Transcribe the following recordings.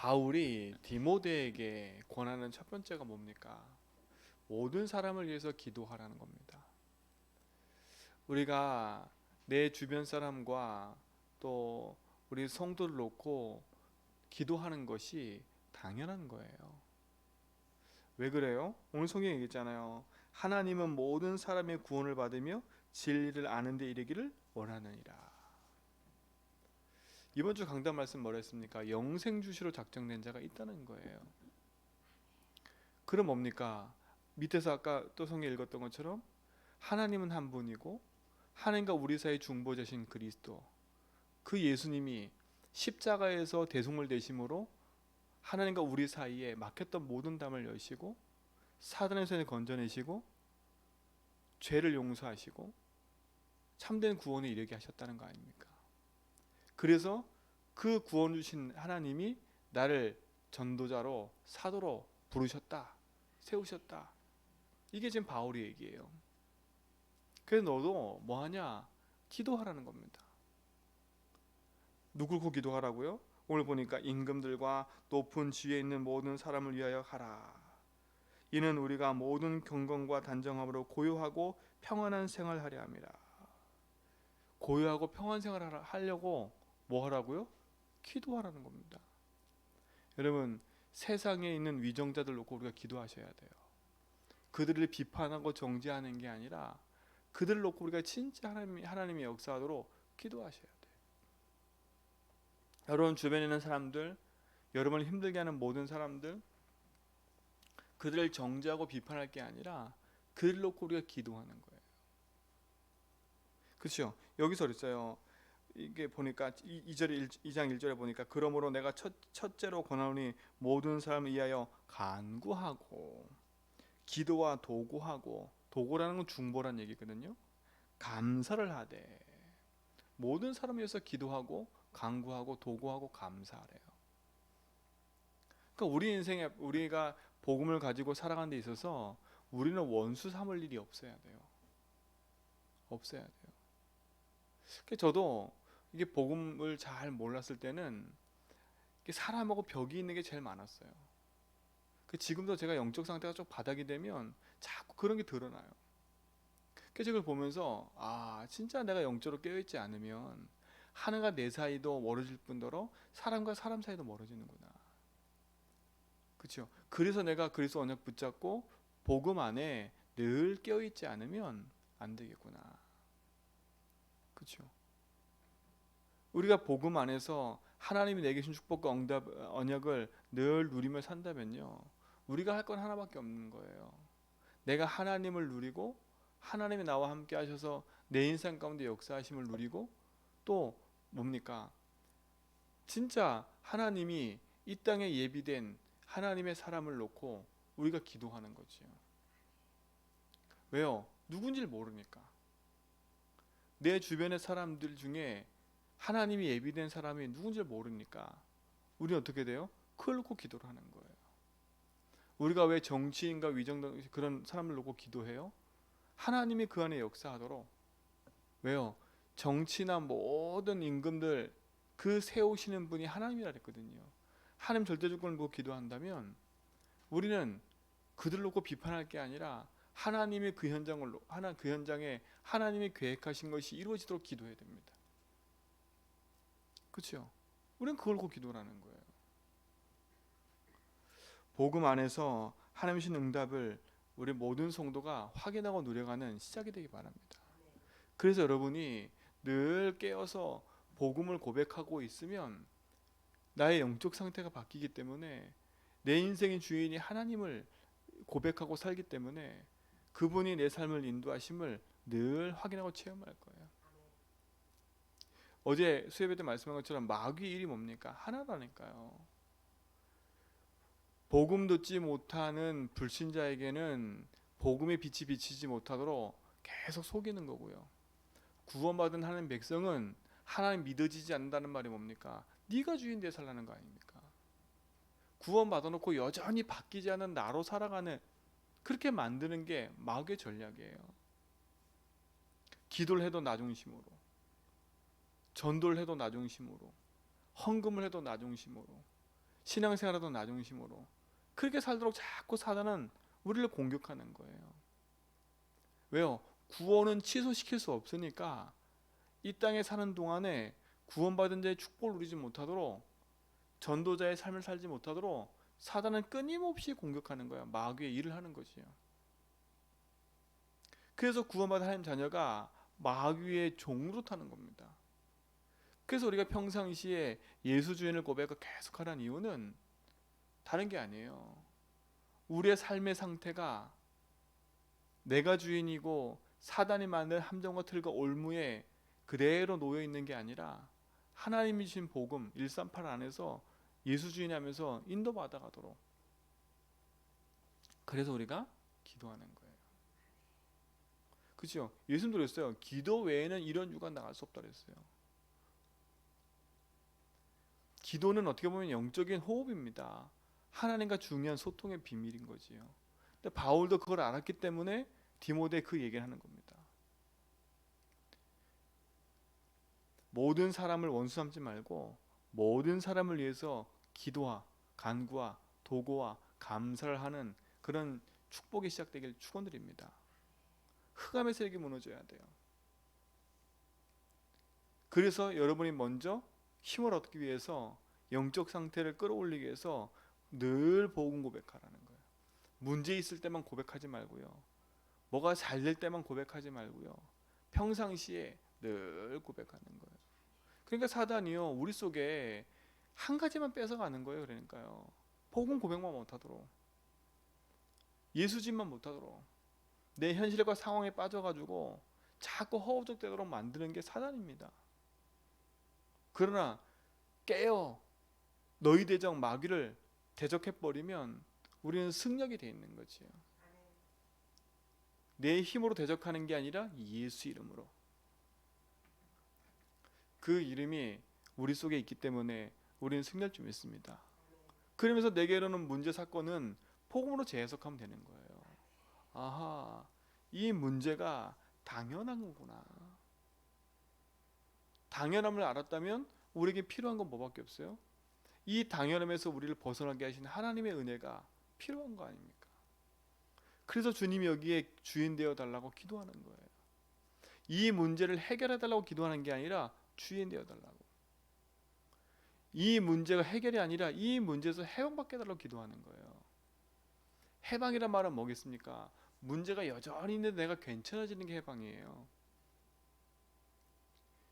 바울이 디모데에게 권하는 첫 번째가 뭡니까? 모든 사람을 위해서 기도하라는 겁니다. 우리가 내 주변 사람과 또 우리 성도를 놓고 기도하는 것이 당연한 거예요. 왜 그래요? 오늘 성경에 얘기했잖아요. 하나님은 모든 사람의 구원을 받으며 진리를 아는 데 이르기를 원하느니라. 이번 주 강단 말씀 뭐라 했습니까? 영생 주시로 작정된 자가 있다는 거예요. 그럼 뭡니까? 밑에서 아까 또 성경 읽었던 것처럼 하나님은 한 분이고 하나님과 우리 사이 중보자신 그리스도 그 예수님이 십자가에서 대속물 되심으로 하나님과 우리 사이에 막혔던 모든 담을 여시고 사단의 손에 건져내시고 죄를 용서하시고 참된 구원에 이르게 하셨다는 거 아닙니까? 그래서 그 구원 주신 하나님이 나를 전도자로 사도로 부르셨다. 세우셨다. 이게 지금 바울의 얘기예요. 그래서 너도 뭐 하냐? 기도하라는 겁니다. 누굴 고 기도하라고요? 오늘 보니까 임금들과 높은 지위에 있는 모든 사람을 위하여 하라. 이는 우리가 모든 경건과 단정함으로 고요하고 평안한 생활하려 함이라. 고요하고 평안 생활을 하려고 뭐 하라고요? 기도하라는 겁니다. 여러분 세상에 있는 위정자들 놓고 우리가 기도하셔야 돼요. 그들을 비판하고 정죄하는 게 아니라 그들을 놓고 우리가 진짜 하나님 하나님의 역사하도록 기도하셔야 돼요. 여러분 주변에 있는 사람들, 여러분을 힘들게 하는 모든 사람들, 그들을 정죄하고 비판할 게 아니라 그들 놓고 우리가 기도하는 거예요. 그렇죠? 여기서 그랬어요. 이게 보니까 2절 2장 1절에 보니까 그러므로 내가 첫, 첫째로 권하노니 모든 사람을 위하여 간구하고 기도와 도구하고 도구라는 건 중보란 얘기거든요. 감사를 하되 모든 사람을 위해서 기도하고 간구하고 도구하고 감사하래요. 그러니까 우리 인생에 우리가 복음을 가지고 살아가는 데 있어서 우리는 원수 삼을 일이 없어야 돼요. 없어야 돼요. 저도 이게 복음을 잘 몰랐을 때는 사람하고 벽이 있는 게 제일 많았어요. 그 지금도 제가 영적 상태가 좀 바닥이 되면 자꾸 그런 게 드러나요. 그 책을 보면서 아 진짜 내가 영적으로 깨어 있지 않으면 하나가 내 사이도 멀어질 뿐더러 사람과 사람 사이도 멀어지는구나. 그렇죠. 그래서 내가 그리스도 언약 붙잡고 복음 안에 늘 깨어 있지 않으면 안 되겠구나. 그렇죠. 우리가 복음 안에서 하나님이 내게 주신 축복과 응답 언약을 늘 누리며 산다면요. 우리가 할 건 하나밖에 없는 거예요. 내가 하나님을 누리고 하나님이 나와 함께 하셔서 내 인생 가운데 역사하심을 누리고 또 뭡니까? 진짜 하나님이 이 땅에 예비된 하나님의 사람을 놓고 우리가 기도하는 거지요. 왜요? 누군지를 모르니까. 내 주변의 사람들 중에 하나님이 예비된 사람이 누군지 모르니까 우리 어떻게 돼요? 그걸 놓고 기도를 하는 거예요. 우리가 왜 정치인과 위정 그런 사람을 놓고 기도해요? 하나님이 그 안에 역사하도록 왜요? 정치나 모든 임금들 그 세우시는 분이 하나님이라 그랬거든요. 하나님 절대 조건을 보고 기도한다면 우리는 그들 놓고 비판할 게 아니라 하나님의 그 현장을 하나 그 현장에 하나님이 계획하신 것이 이루어지도록 기도해야 됩니다. 그렇죠? 우리는 그걸 고 기도하는 거예요. 복음 안에서 하나님 신 응답을 우리 모든 성도가 확인하고 누려가는 시작이 되기 바랍니다. 그래서 여러분이 늘 깨어서 복음을 고백하고 있으면 나의 영적 상태가 바뀌기 때문에 내 인생의 주인이 하나님을 고백하고 살기 때문에 그분이 내 삶을 인도하심을 늘 확인하고 체험할 거예요. 어제 수협에 때 말씀한 것처럼 마귀 일이 뭡니까? 하나라니까요. 복음 듣지 못하는 불신자에게는 복음의 빛이 비치지 못하도록 계속 속이는 거고요. 구원받은 하나님 백성은 하나님 믿어지지 않는다는 말이 뭡니까? 네가 주인 되 살라는 거 아닙니까? 구원 받아놓고 여전히 바뀌지 않은 나로 살아가는 그렇게 만드는 게 마귀의 전략이에요. 기도를 해도 나 중심으로, 전도를 해도 나 중심으로, 헌금을 해도 나 중심으로, 신앙생활하던 나중심으로 그렇게 살도록 자꾸 사단은 우리를 공격하는 거예요. 왜요? 구원은 취소시킬 수 없으니까 이 땅에 사는 동안에 구원받은 자의 축복을 누리지 못하도록 전도자의 삶을 살지 못하도록 사단은 끊임없이 공격하는 거야. 마귀의 일을 하는 거지요. 그래서 구원받은 하나님 자녀가 마귀의 종으로 타는 겁니다. 그래서 우리가 평상시에 예수 주인을 고백하고 계속 하는 이유는 다른 게 아니에요. 우리의 삶의 상태가 내가 주인이고 사단이 만든 함정과 틀과 올무에 그대로 놓여 있는 게 아니라 하나님이 주신 복음 138 안에서 예수 주인이 하면서 인도받아 가도록 그래서 우리가 기도하는 거예요. 그죠? 예수님도 그랬어요. 기도 외에는 이런 유가 나갈 수 없다 그랬어요. 기도는 어떻게 보면 영적인 호흡입니다. 하나님과 중요한 소통의 비밀인 거지요. 근데 바울도 그걸 알았기 때문에 디모데 그 얘기를 하는 겁니다. 모든 사람을 원수 삼지 말고 모든 사람을 위해서 기도와 간구와 도구와 감사를 하는 그런 축복이 시작되길 축원드립니다. 흑암의 세력이 무너져야 돼요. 그래서 여러분이 먼저 힘을 얻기 위해서 영적 상태를 끌어올리기 위해서 늘 복음 고백하라는 거예요. 문제 있을 때만 고백하지 말고요. 뭐가 잘 될 때만 고백하지 말고요. 평상시에 늘 고백하는 거예요. 그러니까 사단이요 우리 속에 한 가지만 뺏어가는 거예요. 그러니까요. 복음 고백만 못하도록 예수진만 못하도록 내 현실과 상황에 빠져가지고 자꾸 허우적대도록 만드는 게 사단입니다. 그러나 깨어 너희 대적 마귀를 대적해 버리면 우리는 승력이 돼 있는 거지요. 내 힘으로 대적하는 게 아니라 예수 이름으로. 그 이름이 우리 속에 있기 때문에 우리는 승리할 줄 믿습니다. 그러면서 내게로는 문제 사건은 복음으로 재해석하면 되는 거예요. 아하, 이 문제가 당연한 거구나. 당연함을 알았다면 우리에게 필요한 건 뭐밖에 없어요? 이 당연함에서 우리를 벗어나게 하신 하나님의 은혜가 필요한 거 아닙니까? 그래서 주님이 여기에 주인 되어 달라고 기도하는 거예요. 이 문제를 해결해 달라고 기도하는 게 아니라 주인 되어 달라고. 이 문제가 해결이 아니라 이 문제에서 해방받게 달라고 기도하는 거예요. 해방이란 말은 뭐겠습니까? 문제가 여전히 있는데 내가 괜찮아지는 게 해방이에요.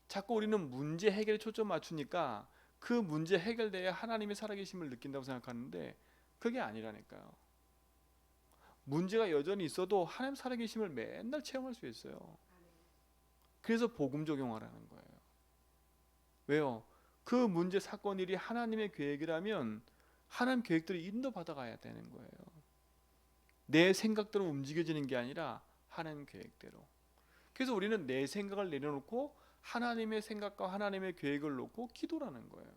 자꾸 우리는 문제 해결에 초점 맞추니까 그 문제 해결돼야 하나님의 살아계심을 느낀다고 생각하는데 그게 아니라니까요. 문제가 여전히 있어도 하나님 살아계심을 맨날 체험할 수 있어요. 그래서 복음 적용하라는 거예요. 왜요? 그 문제 사건 일이 하나님의 계획이라면 하나님 계획대로 인도받아 가야 되는 거예요. 내 생각대로 움직여지는 게 아니라 하나님 계획대로. 그래서 우리는 내 생각을 내려놓고 하나님의 생각과 하나님의 계획을 놓고 기도라는 거예요.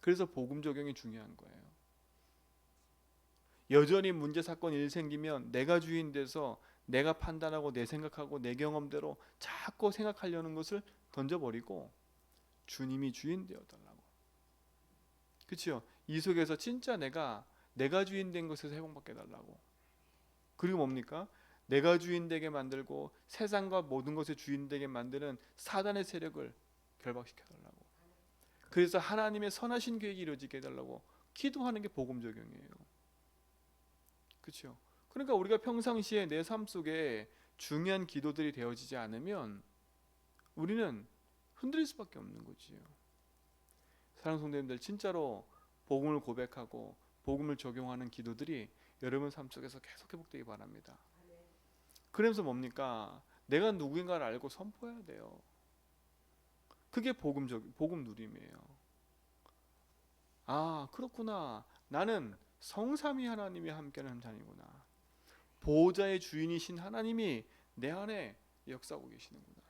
그래서 복음 적용이 중요한 거예요. 여전히 문제 사건 일 생기면 내가 주인 돼서 내가 판단하고 내 생각하고 내 경험대로 자꾸 생각하려는 것을 던져버리고 주님이 주인 되어 달라고. 그렇죠? 이 속에서 진짜 내가 내가 주인 된 것에서 회복받게 달라고. 그리고 뭡니까? 내가 주인 되게 만들고 세상과 모든 것의 주인 되게 만드는 사단의 세력을 결박시켜 달라고. 그래서 하나님의 선하신 계획이 이루어지게 해 달라고 기도하는 게 복음 적용이에요. 그렇죠? 그러니까 우리가 평상시에 내 삶 속에 중요한 기도들이 되어지지 않으면 우리는 흔들릴 수밖에 없는 거지요. 사랑 성도님들 진짜로 복음을 고백하고 복음을 적용하는 기도들이 여러분 삶 속에서 계속 회복되기 바랍니다. 그러면서 뭡니까? 내가 누구인가를 알고 선포해야 돼요. 그게 복음적 복음 누림이에요. 아 그렇구나. 나는 성삼위 하나님이 함께하는 자이구나. 보호자의 주인이신 하나님이 내 안에 역사하고 계시는구나.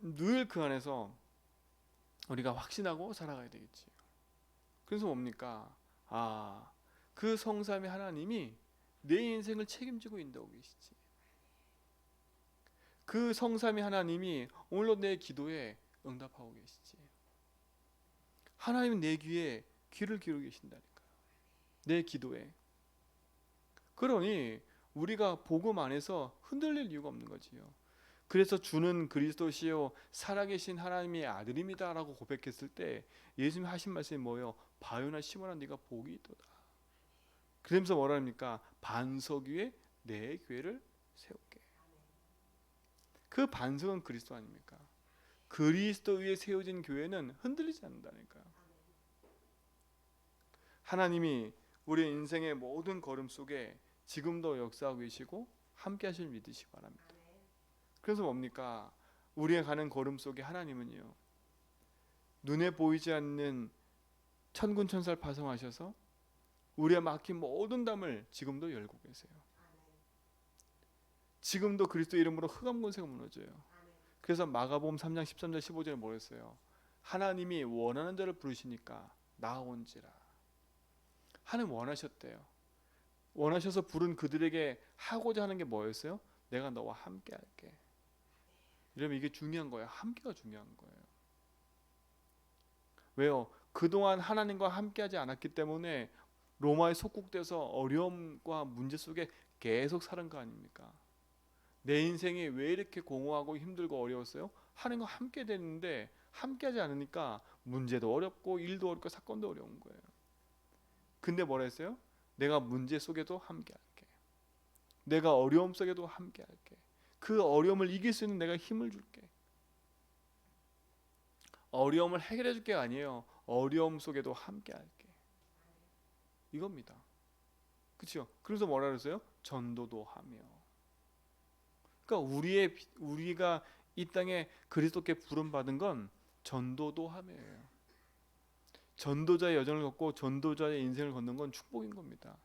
늘 그 안에서 우리가 확신하고 살아가야 되겠지. 그래서 뭡니까? 아, 그 성삼위 하나님이 내 인생을 책임지고 인도하고 계시지. 그 성삼위 하나님이 오늘도 내 기도에 응답하고 계시지. 하나님은 내 귀에 귀를 기울여 계신다니까요. 내 기도에. 그러니 우리가 복음 안에서 흔들릴 이유가 없는 거지요. 그래서 주는 그리스도시요 살아계신 하나님의 아들입니다라고 고백했을 때 예수님 하신 말씀이 뭐예요? 바요나 시몬아 네가 복이 있도다. 그러면서 뭐라 합니까? 반석 위에 내 교회를 세울게. 그 반석은 그리스도 아닙니까? 그리스도 위에 세워진 교회는 흔들리지 않는다니까요. 하나님이 우리 인생의 모든 걸음 속에 지금도 역사하고 계시고 함께 하실 믿으시기 바랍니다. 그래서 뭡니까? 우리가 가는 걸음 속에 하나님은요. 눈에 보이지 않는 천군 천사를 파송하셔서 우리의 막힌 모든 담을 지금도 열고 계세요. 지금도 그리스도 이름으로 흑암 권세가 무너져요. 그래서 마가복음 3장 13절 15절에 뭐랬어요? 하나님이 원하는 자를 부르시니까 나온지라. 하나님 원하셨대요. 원하셔서 부른 그들에게 하고자 하는 게 뭐였어요? 내가 너와 함께 할게. 이러면 이게 중요한 거예요. 함께가 중요한 거예요. 왜요? 그동안 하나님과 함께하지 않았기 때문에 로마에 속국돼서 어려움과 문제 속에 계속 사는 거 아닙니까? 내 인생이 왜 이렇게 공허하고 힘들고 어려웠어요? 하나님과 함께 됐는데 함께하지 않으니까 문제도 어렵고 일도 어렵고 사건도 어려운 거예요. 근데 뭐라 했어요? 내가 문제 속에도 함께할게. 내가 어려움 속에도 함께할게. 그 어려움을 이길 수 있는 내가 힘을 줄게. 어려움을 해결해 줄게 아니에요. 어려움 속에도 함께할게. 이겁니다. 그렇죠? 그래서 뭐라 그랬어요? 전도도 하며. 그러니까 우리의 우리가 이 땅에 그리스도께 부름 받은 건 전도도 하며예요. 전도자의 여정을 걷고 전도자의 인생을 걷는 건 축복인 겁니다.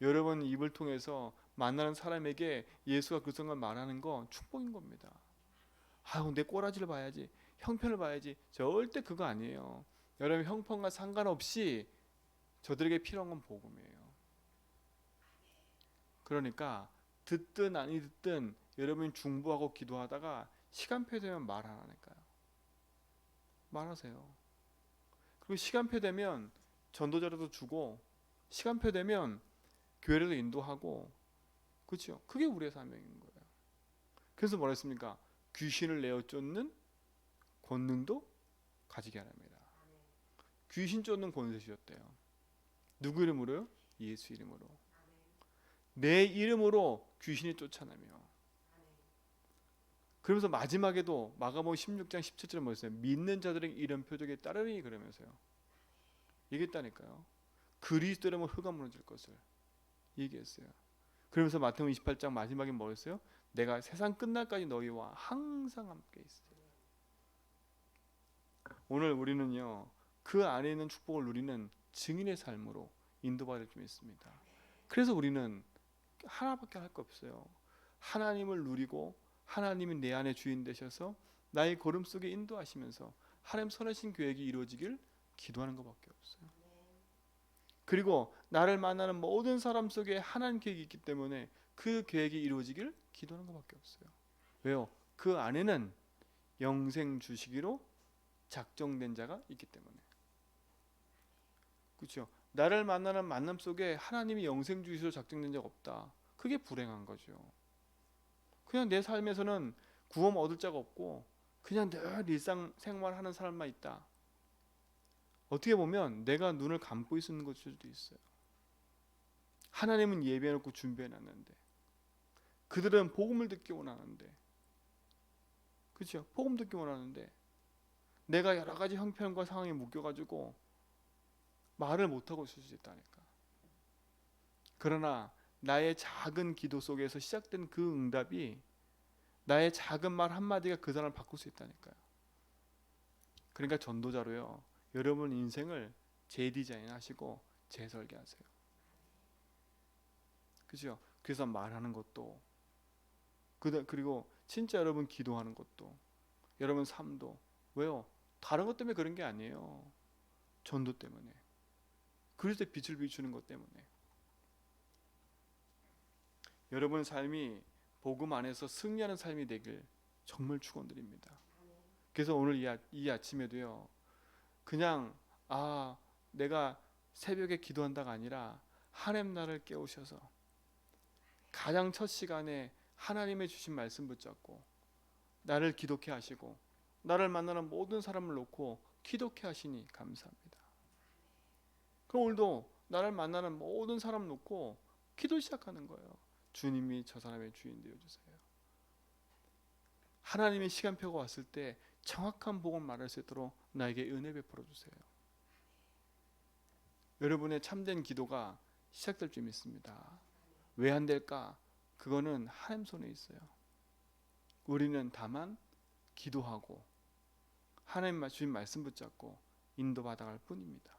여러분 입을 통해서 만나는 사람에게 예수가 그 순간 말하는 건 축복인 겁니다. 아유 내 꼬라지를 봐야지 형편을 봐야지 절대 그거 아니에요. 여러분 형편과 상관없이 저들에게 필요한 건 복음이에요. 그러니까 듣든 아니 듣든 여러분이 중보하고 기도하다가 시간표 되면 말 안 하니까요. 말하세요. 그리고 시간표 되면 전도자라도 주고 시간표 되면 교회라도 인도하고 그렇죠. 그게 우리의 사명인 거예요. 그래서 뭐라 했습니까? 귀신을 내어 쫓는 권능도 가지게 하랍니다. 귀신 쫓는 권세 주셨대요. 누구 이름으로요? 예수 이름으로. 내 이름으로 귀신이 쫓아내며. 그러면서 마지막에도 마가복음 16장 17절에 뭐였어요? 믿는 자들의 이런 표적에 따르니 그러면서요. 얘기했다니까요. 그리스도 이름으로 흑암 무너질 것을 얘기했어요. 그러면서 마태복음 28장 마지막에 뭐였어요? 내가 세상 끝날까지 너희와 항상 함께 있어. 오늘 우리는요 그 안에 있는 축복을 누리는 증인의 삶으로 인도받을 줄 믿습니다. 그래서 우리는 하나밖에 할 거 없어요. 하나님을 누리고 하나님이 내 안에 주인 되셔서 나의 걸음 속에 인도하시면서 하나님 선하신 계획이 이루어지길 기도하는 것밖에 없어요. 그리고 나를 만나는 모든 사람 속에 하나님 계획이 있기 때문에 그 계획이 이루어지길 기도하는 것밖에 없어요. 왜요? 그 안에는 영생 주시기로 작정된 자가 있기 때문에. 그렇죠? 나를 만나는 만남 속에 하나님이 영생 주시기로 작정된 자가 없다. 그게 불행한 거죠. 그냥 내 삶에서는 구원 얻을 자가 없고 그냥 늘 일상 생활하는 사람만 있다. 어떻게 보면 내가 눈을 감고 있는 것일 수도 있어요. 하나님은 예배해놓고 준비해놨는데 그들은 복음을 듣기 원하는데 그렇죠? 복음 듣기 원하는데 내가 여러 가지 형편과 상황에 묶여가지고 말을 못하고 있을 수 있다니까. 그러나 나의 작은 기도 속에서 시작된 그 응답이 나의 작은 말 한마디가 그 사람을 바꿀 수 있다니까요. 그러니까 전도자로요. 여러분 인생을 재디자인 하시고 재설계하세요. 그죠? 그래서 말하는 것도 그리고 진짜 여러분 기도하는 것도 여러분 삶도 왜요? 다른 것 때문에 그런 게 아니에요. 전도 때문에. 그리스도의 빛을 비추는 것 때문에. 여러분 삶이 복음 안에서 승리하는 삶이 되길 정말 축원드립니다. 그래서 오늘 이, 아, 이 아침에도요. 그냥 아 내가 새벽에 기도한다가 아니라 하나님 나를 깨우셔서 가장 첫 시간에 하나님의 주신 말씀 붙잡고 나를 기독해 하시고 나를 만나는 모든 사람을 놓고 기독해 하시니 감사합니다. 그럼 오늘도 나를 만나는 모든 사람 놓고 기도 시작하는 거예요. 주님이 저 사람의 주인 되어 주세요. 하나님의 시간표가 왔을 때 정확한 복음 말할 수 있도록 나에게 은혜 베풀어 주세요. 여러분의 참된 기도가 시작될 줄 믿습니다. 왜 안 될까? 그거는 하나님 손에 있어요. 우리는 다만 기도하고 하나님 주신 말씀 붙잡고 인도받아갈 뿐입니다.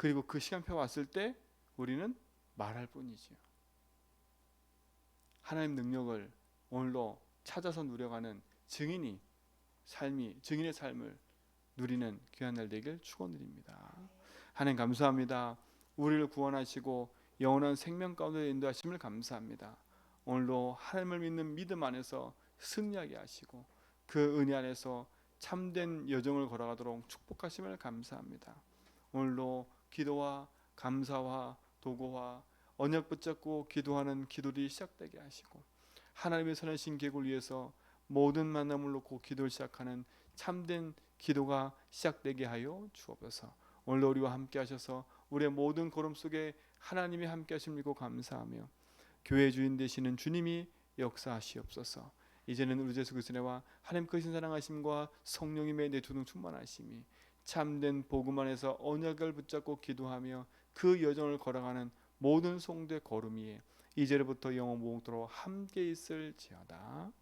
그리고 그 시간표 왔을 때 우리는 말할 뿐이지요. 하나님 능력을 오늘도 찾아서 누려가는 증인이 삶이 증인의 삶을 누리는 귀한 날 되길 축원드립니다. 하나님 감사합니다. 우리를 구원하시고 영원한 생명 가운데 인도하심을 감사합니다. 오늘도 하나님을 믿는 믿음 안에서 승리하게 하시고 그 은혜 안에서 참된 여정을 걸어가도록 축복하심을 감사합니다. 오늘도 기도와 감사와 도구와 언약 붙잡고 기도하는 기도들이 시작되게 하시고 하나님의 선하신 계획을 위해서 모든 만남을 놓고 기도를 시작하는 참된 기도가 시작되게 하여 주옵소서. 오늘 우리와 함께 하셔서 우리의 모든 걸음 속에 하나님이 함께 하심 믿고 감사하며 교회 주인 되시는 주님이 역사하시옵소서. 이제는 우리 예수 그리스도와 하나님 크신 사랑하심과 성령님의 내두둥 충만하심이 참된 복음 안에서 언약을 붙잡고 기도하며 그 여정을 걸어가는 모든 성도의 걸음 위에 이제부터 영원 무궁토록 함께 있을지어다.